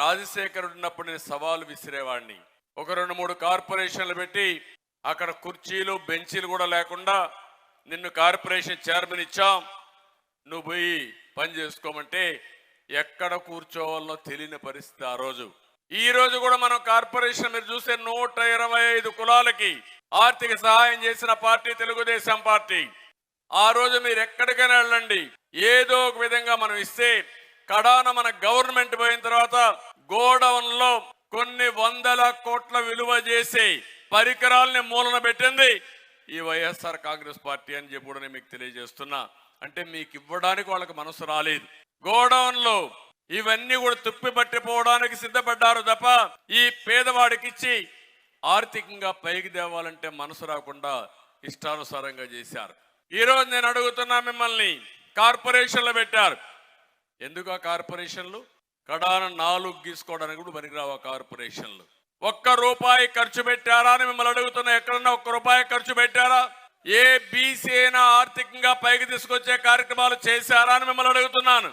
రాజశేఖర్ ఉన్నప్పుడు నేను సవాలు విసిరేవాడిని. ఒక రెండు మూడు కార్పొరేషన్లు పెట్టి అక్కడ కుర్చీలు బెంచీలు కూడా లేకుండా నిన్ను కార్పొరేషన్ చైర్మన్ ఇచ్చాం. నువ్వు పోయి పని చేసుకోమంటే ఎక్కడ కూర్చోవాలో తెలియని పరిస్థితి ఆ రోజు. ఈ రోజు కూడా మనం కార్పొరేషన్ మీరు చూస్తే నూట ఇరవై ఐదు కులాలకి ఆర్థిక సహాయం చేసిన పార్టీ తెలుగుదేశం పార్టీ. ఆ రోజు మీరు ఎక్కడికైనా వెళ్ళండి. ఏదో ఒక విధంగా మనం ఇస్తే కడాన మన గవర్నమెంట్ పోయిన తర్వాత గోడౌన్లో కొన్ని వందల కోట్ల విలువ చేసే పరికరాల్ని మూలన పెట్టింది ఈ వైఎస్ఆర్ కాంగ్రెస్ పార్టీ అని చెప్పి కూడా నేను మీకు తెలియజేస్తున్నా. అంటే మీకు ఇవ్వడానికి వాళ్ళకి మనసు రాలేదు. గోడౌన్లో ఇవన్నీ కూడా తుప్పి పట్టిపోవడానికి సిద్ధపడ్డారు తప్ప ఈ పేదవాడికిచ్చి ఆర్థికంగా పైకి తేవాలంటే మనసు రాకుండా ఇష్టానుసారంగా చేశారు. ఈరోజు నేను అడుగుతున్నా మిమ్మల్ని కార్పొరేషన్లు పెట్టారు. ఎందుకు ఆ కార్పొరేషన్లు? కడాన నాలుగు గీసుకోవడానికి కూడా పనికిరావు ఆ కార్పొరేషన్లు. ఒక్క రూపాయి ఖర్చు పెట్టారా అని మిమ్మల్ని అడుగుతున్నా. ఎక్కడన్నా ఒక్క రూపాయి ఖర్చు పెట్టారా? ఏ బీసీ అయినా ఆర్థికంగా పైకి తీసుకొచ్చే కార్యక్రమాలు చేశారా అని మిమ్మల్ని అడుగుతున్నాను.